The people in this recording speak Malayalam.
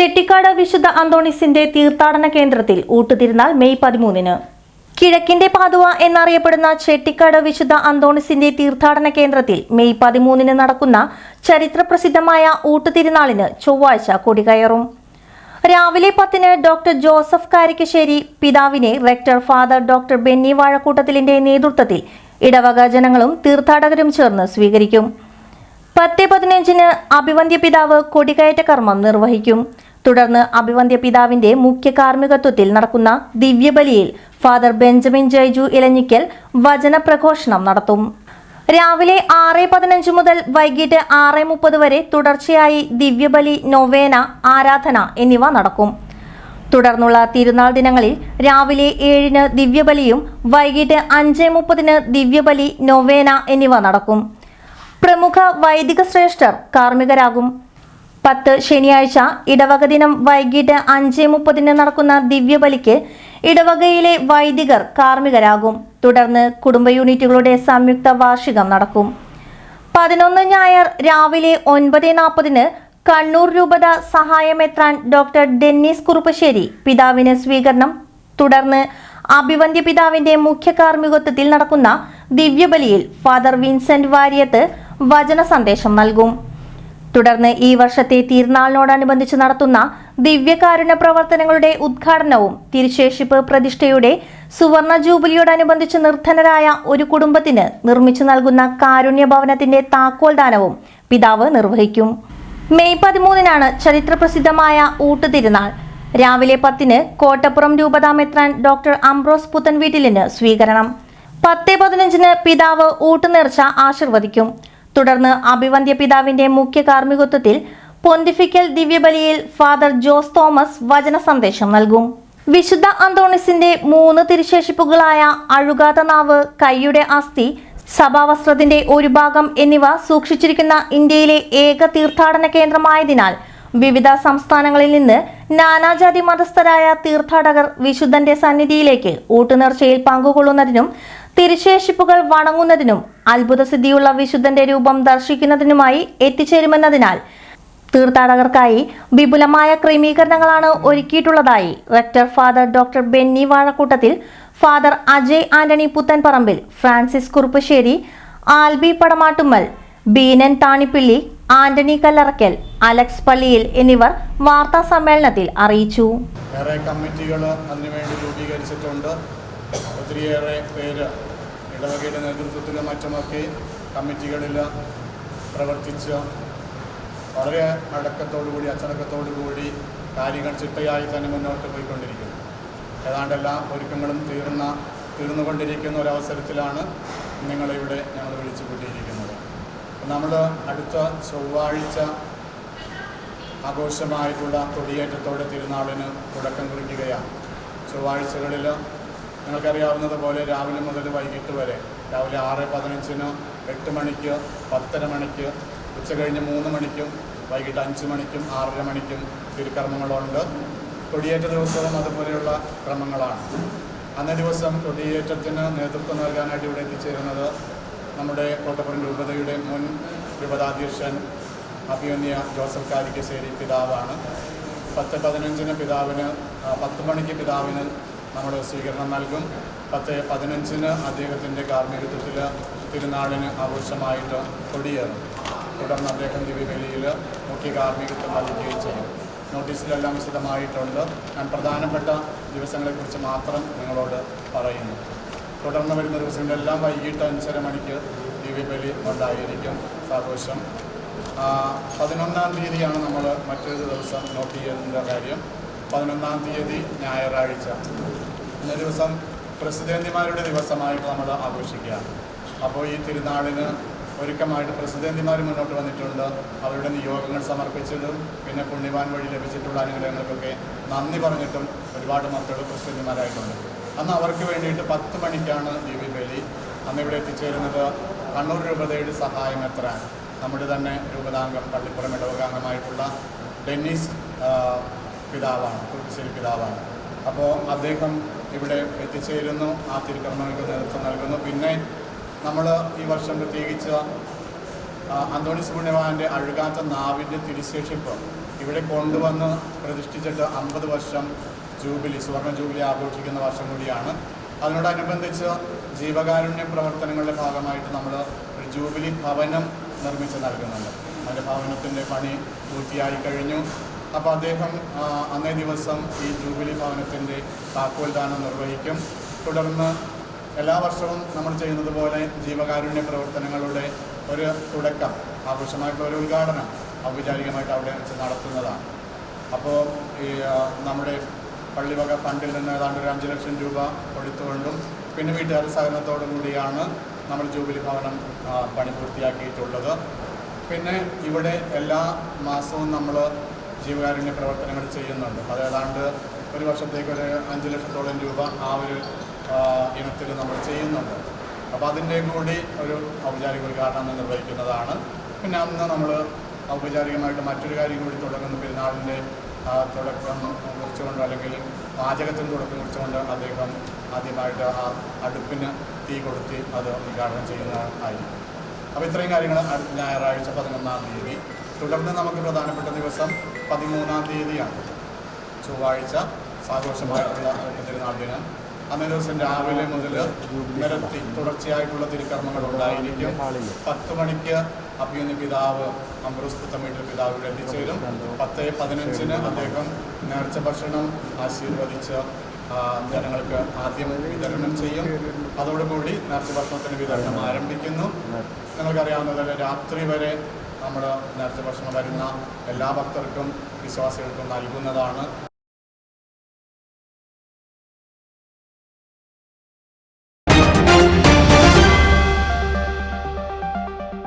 ചെട്ടിക്കാട് വിശുദ്ധ അന്തോണിസിന്റെ തീർത്ഥാടന കേന്ദ്രത്തിൽ ഊട്ടുതിരുന്നാൾ മെയ് പതിമൂന്നിന്. കിഴക്കിന്റെ പാതുവ എന്നറിയപ്പെടുന്ന ചെട്ടിക്കാട് വിശുദ്ധ അന്തോണിസിന്റെ തീർത്ഥാടന കേന്ദ്രത്തിൽ മെയ് പതിമൂന്നിന് നടക്കുന്ന ചരിത്രപ്രസിദ്ധമായ ഊട്ടുതിരുനാളിന് ചൊവ്വാഴ്ച കൊടികയറും. രാവിലെ പത്തിന് ഡോക്ടർ ജോസഫ് കാരിക്കശ്ശേരി പിതാവിനെ റെക്ടർ ഫാദർ ഡോക്ടർ ബെന്നി വാഴക്കൂട്ടത്തിലിന്റെ നേതൃത്വത്തിൽ ഇടവക ജനങ്ങളും തീർത്ഥാടകരും ചേർന്ന് സ്വീകരിക്കും. പത്ത് പതിനഞ്ചിന് അഭിവന്ധ്യ പിതാവ് കൊടികയറ്റ കർമ്മം നിർവഹിക്കും. തുടർന്ന് അഭിവന്ധ്യ പിതാവിന്റെ മുഖ്യ കാർമ്മികത്വത്തിൽ നടക്കുന്ന ദിവ്യബലിയിൽ ഫാദർ ബെഞ്ചമിൻ ജയ്ജു ഇലഞ്ഞിക്കൽ വചനപ്രഘോഷണം നടത്തും. രാവിലെ ആറ് പതിനഞ്ച് മുതൽ വൈകിട്ട് ആറ് മുപ്പത് വരെ തുടർച്ചയായി ദിവ്യബലി നൊവേന ആരാധന എന്നിവ നടക്കും. തുടർന്നുള്ള തിരുനാൾ ദിനങ്ങളിൽ രാവിലെ ഏഴിന് ദിവ്യബലിയും വൈകിട്ട് അഞ്ച് മുപ്പതിന് ദിവ്യബലി നൊവേന എന്നിവ നടക്കും. പ്രമുഖ വൈദിക ശ്രേഷ്ഠർ കാർമ്മികരാകും. പത്ത് ശനിയാഴ്ച ഇടവക ദിനം വൈകിട്ട് അഞ്ച് മുപ്പതിന് നടക്കുന്ന ദിവ്യബലിക്ക് ഇടവകയിലെ വൈദികർ കാർമ്മികരാകും. തുടർന്ന് കുടുംബ യൂണിറ്റുകളുടെ സംയുക്ത വാർഷികം നടക്കും. പതിനൊന്ന് ഞായർ രാവിലെ ഒൻപത് നാൽപ്പതിന് കണ്ണൂർ രൂപത സഹായമെത്രാൻ ഡോക്ടർ ഡെന്നിസ് കുറുപ്പശ്ശേരി പിതാവിന് സ്വീകരണം. തുടർന്ന് അഭിവന്ധ്യ പിതാവിന്റെ മുഖ്യ കാർമ്മികത്വത്തിൽ നടക്കുന്ന ദിവ്യബലിയിൽ ഫാദർ വിൻസെന്റ് വാര്യത്ത് വചന സന്ദേശം നൽകും. തുടർന്ന് ഈ വർഷത്തെ തീർനാളിനോടനുബന്ധിച്ച് നടത്തുന്ന ദിവ്യകാരുണ്യ പ്രവർത്തനങ്ങളുടെ ഉദ്ഘാടനവും തിരുശേഷിപ്പ് പ്രതിഷ്ഠയുടെ സുവർണ ജൂബിലിയോടനുബന്ധിച്ച് നിർധനരായ ഒരു കുടുംബത്തിന് നിർമ്മിച്ചു നൽകുന്ന കാരുണ്യ ഭവനത്തിന്റെ താക്കോൽ ദാനവും പിതാവ് നിർവഹിക്കും. മെയ് പതിമൂന്നിനാണ് ചരിത്രപ്രസിദ്ധമായ ഊട്ടുതിരുനാൾ രാവിലെ പത്തിന് കോട്ടപ്പുറം രൂപതാമെത്രാൻ ഡോക്ടർ അംബ്രോസ് പുത്തൻവീട്ടിലിന് സ്വീകരണം. പത്ത് പതിനഞ്ചിന് പിതാവ് ഊട്ടുനേർച്ച ആശീർവദിക്കും. തുടർന്ന് അഭിവന്ധ്യ പിതാവിന്റെ മുഖ്യ കാർമ്മികത്വത്തിൽ പൊന്തിഫിക്കൽ ദിവ്യബലിയിൽ ഫാദർ ജോസ് തോമസ് വചന സന്ദേശം നൽകും. വിശുദ്ധ അന്തോണിസിന്റെ മൂന്ന് തിരുശേഷിപ്പുകളായ അഴുകാത്ത നാവ് കൈയുടെ അസ്ഥി സഭാവസ്ത്രത്തിന്റെ ഒരു ഭാഗം എന്നിവ സൂക്ഷിച്ചിരിക്കുന്ന ഇന്ത്യയിലെ ഏക തീർത്ഥാടന കേന്ദ്രമായതിനാൽ വിവിധ സംസ്ഥാനങ്ങളിൽ നിന്ന് നാനാജാതി മതസ്ഥരായ തീർത്ഥാടകർ വിശുദ്ധന്റെ സന്നിധിയിലേക്ക് ഊട്ടുനേർച്ചയിൽ പങ്കുകൊള്ളുന്നതിനും തിരുശേഷിപ്പുകൾ വണങ്ങുന്നതിനും അത്ഭുതസിദ്ധിയുള്ള വിശുദ്ധന്റെ രൂപം ദർശിക്കുന്നതിനുമായി എത്തിച്ചേരുമെന്നതിനാൽ തീർത്ഥാടകർക്കായി വിപുലമായ ക്രമീകരണങ്ങളാണ് ഒരുക്കിയിട്ടുള്ളതായി rector father doctor Benny Vazhakkoottathil father Ajay Antony Puthanparambil Francis Kuruppassery Albi Padamattummal Beenan Thanippilly Antony Kallarakkal Alex പള്ളിയിൽ എന്നിവർ വാർത്താ സമ്മേളനത്തിൽ അറിയിച്ചു ഒത്തിരിയേറെ പേര് ഇടവകയുടെ നേതൃത്വത്തിന് മറ്റുമൊക്കെ കമ്മിറ്റികളിൽ പ്രവർത്തിച്ച് വളരെ അടക്കത്തോടുകൂടി അച്ചടക്കത്തോടുകൂടി കാര്യങ്ങൾ ചിട്ടയായി തന്നെ മുന്നോട്ട് പോയിക്കൊണ്ടിരിക്കുന്നു. ഏതാണ്ട് എല്ലാ ഒരുക്കങ്ങളും തീർന്ന തീർന്നുകൊണ്ടിരിക്കുന്ന ഒരവസരത്തിലാണ് നിങ്ങളിവിടെ ഞങ്ങൾ വിളിച്ചു കൂട്ടിയിരിക്കുന്നത് നമ്മൾ അടുത്ത ചൊവ്വാഴ്ച ആഘോഷമായിട്ടുള്ള കൊടിയേറ്റത്തോടെ തിരുനാളിന് തുടക്കം കുറിക്കുകയാണ്. ചൊവ്വാഴ്ചകളിൽ നിങ്ങൾക്കറിയാവുന്നത് പോലെ രാവിലെ മുതൽ വൈകിട്ട് വരെ രാവിലെ ആറ് പതിനഞ്ചിന് എട്ട് മണിക്ക് പത്തര മണിക്ക് ഉച്ച കഴിഞ്ഞ് മൂന്ന് മണിക്കും വൈകിട്ട് അഞ്ച് മണിക്കും ആറര മണിക്കും തിരുക്കർമ്മങ്ങളുണ്ട്. കൊടിയേറ്റ ദിവസവും അതുപോലെയുള്ള ക്രമങ്ങളാണ്. അന്നേ ദിവസം കൊടിയേറ്റത്തിന് നേതൃത്വം നൽകാനായിട്ട് ഇവിടെ എത്തിച്ചേരുന്നത് നമ്മുടെ കോട്ടപ്പുറം രൂപതയുടെ മുൻ രൂപതാധ്യക്ഷൻ അഭിമന്യ ജോസഫ് കാരിക്കശ്ശേരി പിതാവാണ്. പത്ത് പതിനഞ്ചിന് പിതാവിന് പത്ത് മണിക്ക് പിതാവിന് നമ്മൾ സ്വീകരണം നൽകും. പത്ത് പതിനഞ്ചിന് അദ്ദേഹത്തിന്റെ കാർമ്മികത്വത്തിൽ തിരുനാളിന് ആഘോഷമായിട്ട് കൊടിയേറും. തുടർന്ന് അദ്ദേഹം ദിവ്യബലിയിൽ മുഖ്യ കാർമ്മികത്വം നൽകുകയും ചെയ്യും. നോട്ടീസിലെല്ലാം വിശദമായിട്ടുണ്ട്. ഞാൻ പ്രധാനപ്പെട്ട ദിവസങ്ങളെക്കുറിച്ച് മാത്രം നിങ്ങളോട് പറയുന്നു. തുടർന്ന് വരുന്ന ദിവസങ്ങളെല്ലാം വൈകിട്ട് അഞ്ചര മണിക്ക് ദിവ്യബലി ഉണ്ടായിരിക്കും. ആഘോഷം പതിനൊന്നാം തീയതിയാണ് നമ്മൾ മറ്റൊരു ദിവസം നോട്ട് ചെയ്യുന്ന കാര്യം. പതിനൊന്നാം തീയതി ഞായറാഴ്ച. ഇന്ന ദിവസം പ്രസിഡന്റിമാരുടെ ദിവസമായിട്ട് നമ്മൾ ആഘോഷിക്കുക. അപ്പോൾ ഈ തിരുനാളിന് ഒരുക്കമായിട്ട് പ്രസിദ്ധന്തിമാർ മുന്നോട്ട് വന്നിട്ടുണ്ട്. അവരുടെ നിയോഗങ്ങൾ സമർപ്പിച്ചതും പിന്നെ പുണ്യവാൻ വഴി ലഭിച്ചിട്ടുള്ള അനുഗ്രഹങ്ങൾക്കൊക്കെ നന്ദി പറഞ്ഞിട്ടും ഒരുപാട് മക്കൾ പ്രസിഡന്റിമാരായിട്ടുണ്ട്. അന്ന് അവർക്ക് വേണ്ടിയിട്ട് പത്ത് മണിക്കാണ് ദിവ്യബലി അന്ന് ഇവിടെ എത്തിച്ചേരുന്നത് കണ്ണൂർ രൂപതയുടെ സഹായം എത്ര നമ്മുടെ തന്നെ രൂപതാംഗം പള്ളിപ്പുറം ഇടവകാംഗമായിട്ടുള്ള ഡെന്നീസ് പിതാവാണ് കുറുപ്പിശ്ശേരി പിതാവാണ്. അപ്പോൾ അദ്ദേഹം ഇവിടെ എത്തിച്ചേരുന്നു ആ തിരുക്കർമ്മങ്ങൾക്ക് നേതൃത്വം നൽകുന്നു. പിന്നെ നമ്മൾ ഈ വർഷം പ്രത്യേകിച്ച് അന്തോണി പുണ്യവാന്റെ അഴുകാത്ത നാവിന്റെ തിരിശേഷിപ്പ് ഇവിടെ കൊണ്ടുവന്ന് പ്രതിഷ്ഠിച്ചിട്ട് അമ്പത് വർഷം ജൂബിലി സുവർണ ജൂബിലി ആഘോഷിക്കുന്ന വർഷം കൂടിയാണ്. അതിനോടനുബന്ധിച്ച് ജീവകാരുണ്യ പ്രവർത്തനങ്ങളുടെ ഭാഗമായിട്ട് നമ്മൾ ഒരു ജൂബിലി ഭവനം നിർമ്മിച്ച് നൽകുന്നുണ്ട്. അതിന്റെ ഭവനത്തിന്റെ പണി പൂർത്തിയായി കഴിഞ്ഞു. അപ്പോൾ അദ്ദേഹം അന്നേ ദിവസം ഈ ജൂബിലി ഭവനത്തിന്റെ താക്കോൽ ദാനം നിർവഹിക്കും. തുടർന്ന് എല്ലാ വർഷവും നമ്മൾ ചെയ്യുന്നത് പോലെ ജീവകാരുണ്യ പ്രവർത്തനങ്ങളുടെ ഒരു തുടക്കം ആഘോഷമായിട്ടുള്ള ഒരു ഉദ്ഘാടനം ഔപചാരികമായിട്ട് അവിടെ വെച്ച് നടത്തുന്നതാണ്. അപ്പോൾ ഈ നമ്മുടെ പള്ളിവക ഫണ്ടിൽ നിന്ന് ഏതാണ്ട് ഒരു അഞ്ച് ലക്ഷം രൂപ കൊടുത്തുകൊണ്ടും പിന്നെ വീട്ടുകാരുടെ സഹകരണത്തോടു കൂടിയാണ് നമ്മൾ ജൂബിലി ഭവനം പണി പൂർത്തിയാക്കിയിട്ടുള്ളത്. പിന്നെ ഇവിടെ എല്ലാ മാസവും നമ്മൾ ജീവകാരുണ്യ പ്രവർത്തനങ്ങൾ ചെയ്യുന്നുണ്ട്. അത് ഏതാണ്ട് ഒരു വർഷത്തേക്ക് ഒരു അഞ്ച് ലക്ഷത്തോളം രൂപ ആ ഒരു ഇനത്തിൽ നമ്മൾ ചെയ്യുന്നുണ്ട്. അപ്പോൾ അതിന്റെ കൂടി ഒരു ഔപചാരിക ഉദ്ഘാടനം നിർവഹിക്കുന്നതാണ്. പിന്നെ അന്ന് നമ്മൾ ഔപചാരികമായിട്ട് മറ്റൊരു കാര്യം കൂടി തുടങ്ങുന്ന. പെരുന്നാളിന്റെ തുടക്കം കുറിച്ചുകൊണ്ട് അല്ലെങ്കിൽ പാചകത്തിന് തുടക്കം കുറിച്ചുകൊണ്ട് അദ്ദേഹം ആദ്യമായിട്ട് ആ അടുപ്പിന് തീ കൊടുത്തി അത് ഉദ്ഘാടനം ചെയ്യുന്നതായിരിക്കും. അപ്പോൾ ഇത്രയും കാര്യങ്ങൾ അടുത്ത ഞായറാഴ്ച പതിനൊന്നാം തീയതി. തുടർന്ന് നമുക്ക് പ്രധാനപ്പെട്ട ദിവസം പതിമൂന്നാം തീയതിയാണ് ചൊവ്വാഴ്ച സാഘോഷമായിട്ടുള്ള തിരുനാൾ ദിനം അന്നേ ദിവസം രാവിലെ മുതൽ നിരത്തി തുടർച്ചയായിട്ടുള്ള തിരുക്കർമ്മങ്ങൾ ഉണ്ടായിരിക്കും. പത്ത് മണിക്ക് അഭിയുന്ന പിതാവ് തമിഴ് പിതാവ് ഇവിടെ എത്തിച്ചേരും. പത്ത് പതിനഞ്ചിന് അദ്ദേഹം നേർച്ച ഭക്ഷണം ആശീർവദിച്ച് ജനങ്ങൾക്ക് ആദ്യം വിതരണം ചെയ്യും. അതോടുകൂടി നേർച്ച ഭക്ഷണത്തിന് വിതരണം ആരംഭിക്കുന്നു. നിങ്ങൾക്കറിയാവുന്നതുപോലെ രാത്രി വരെ നമ്മൾ നേർച്ച ഭക്ഷണം വരുന്ന എല്ലാ ഭക്തർക്കും വിശ്വാസികൾക്കും നൽകുന്നതാണ്.